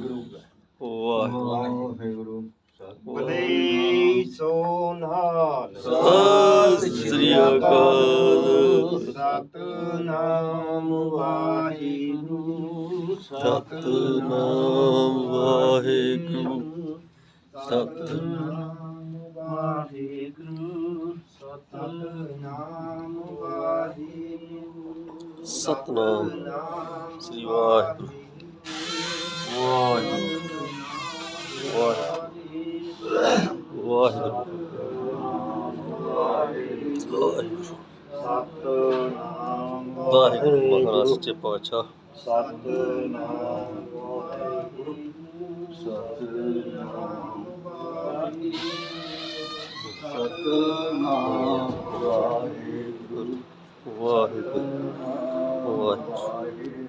ਵਾਹਿਗੁਰੂ। ਵਾਹਿਗੁਰੂ। ਬਲੇ ਸੋ ਨਾਲ ਸਤਿ ਸ੍ਰੀ ਅਕਾਲ। ਸਤਨਾਮ ਵਾਹਿਗੁਰੂ। ਸਤਨਾਮ ਵਾਹਿਗੁਰੂ। ਸਤਿ ਸਤਨਾਮ ਵਾਹਿਗੁਰੂ। ਸਤਨਾਮ ਵਾਹਿਗੁਰੂ। ਸਤਨਾਮ। ਸ੍ਰੀ ਵਾਹਿਗੁਰੂ। ਵਾਹਿਗੁਰੂ ਵਾਹਿਗੁਰੂ ਵਾਹਿਗੁਰੂ। ਸਤਨਾਮ ਵਾਹਿਗੁਰੂ ਮਹਾਰਾਜ ਸੱਚੇ ਪਾਤਸ਼ਾਹ Satnam Waheguru Satnam Satnam Waheguru Waheguru Waheguru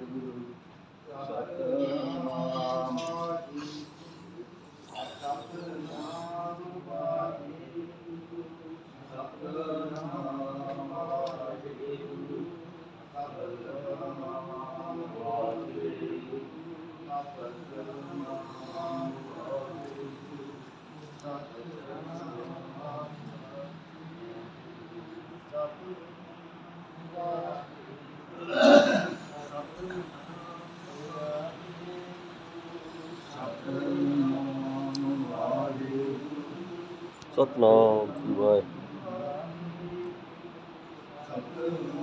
Sốt nó mười Sat Nam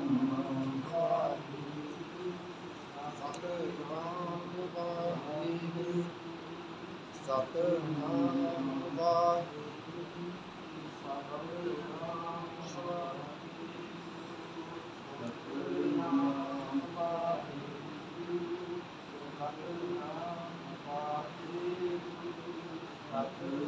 Vai Sat Thank you.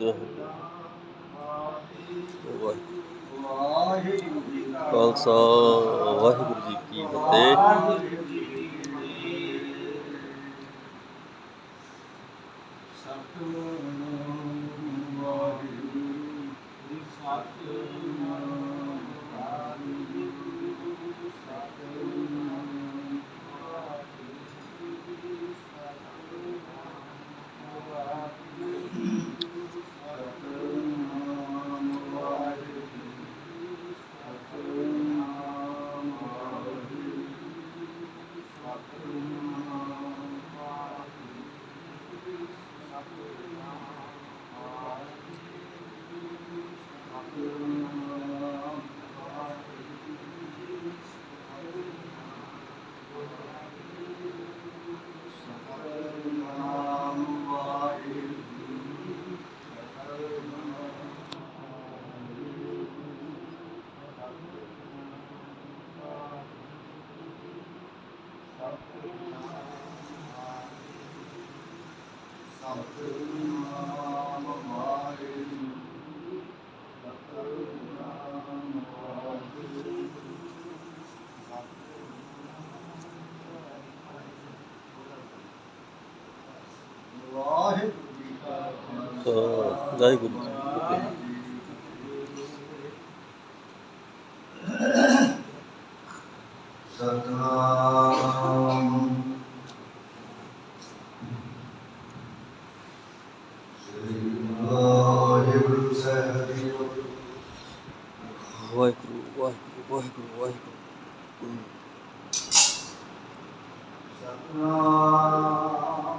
Waheguru Waheguru ji ਕਾ ਖਾਲਸਾ ਵਾਹਿਗੁਰੂ ਜੀ ਕੀ ਫਤਿਹ। ਸਤਨਾਮ ਵਾਹਿਗੁਰੂ ਸਤਨਾਮ ਵਾਹਿਗੁਰੂ ਜੀ ਕਾ ਖਾਲਸਾ। ਵਾਹਿਗੁਰੂ ਜੀ ਕੀ ਫਤਿਹ। ਸਤਨਾਮ। ਸ੍ਰੀ ਵਾਹਿਗੁਰੂ ਸਾਹਿਬ। ਜੀ ਵਾਹਿਗੁਰੂ ਵਾਹਿਗੁਰੂ ਵਾਹਿਗੁਰੂ। ਵਾਹਿਗੁਰੂ ਸਤਨਾਮ।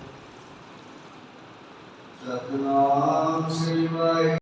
ਸਤਨਾਮ ਸ੍ਰੀ ਵਾਹਿਗੁਰੂ